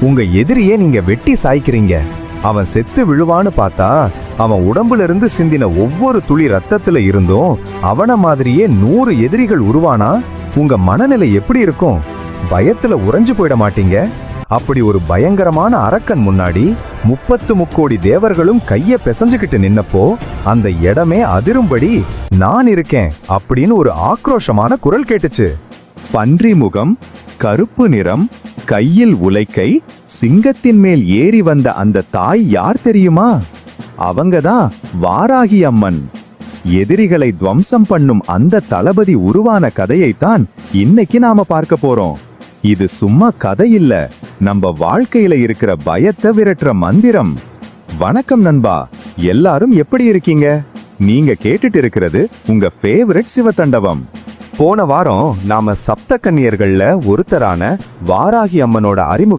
உங்க எதிரியே நீங்க வெட்டி சாய்க்கிறீங்க. அவன் செத்து விழுவான்னு பார்த்தா அவன் உடம்புல இருந்து சிந்தின ஒவ்வொரு துளி ரத்தத்துல இருந்தும் அவன மாதிரியே நூறு எதிரிகள் உருவானா? உங்க மனநிலை எப்படி இருக்கும்? பயத்துல உறைஞ்சு போயிட மாட்டீங்க? அப்படி ஒரு பயங்கரமான அரக்கன் முன்னாடி முப்பத்து முக்கோடி தேவர்களும் கைய பிசைஞ்சுக்கிட்டு நின்னப்போ அந்த இடமே அதிரும்படி நான் இருக்கேன் அப்படின்னு ஒரு ஆக்ரோஷமான குரல் கேட்டுச்சு. பன்றி முகம் கருப்பு நிறம் கையில் உலைக்கை சிங்கத்தின் மேல் ஏறி வந்த அந்த தாய் யார் தெரியுமா? அவங்கதான் வாராகி அம்மன். எதிரிகளை துவம்சம் பண்ணும் அந்த தளபதி உருவான கதையைத்தான் இன்னைக்கு நாம பார்க்க போறோம். இது சும்மா கதை இல்ல. நம்ம வாழ்க்கையில இருக்கிற பயத்தை விரட்டுற மந்திரம். வணக்கம் நண்பா. எல்லாரும் எப்படி இருக்கீங்க? நீங்க கேட்டுட்டு இருக்கிறது உங்க ஃபேவரட் சிவதண்டவம் போன வாரம் நாம சப்த கன்னியர்கள்ல ஒருத்தரான வாராகி அம்மனோட அறிமுக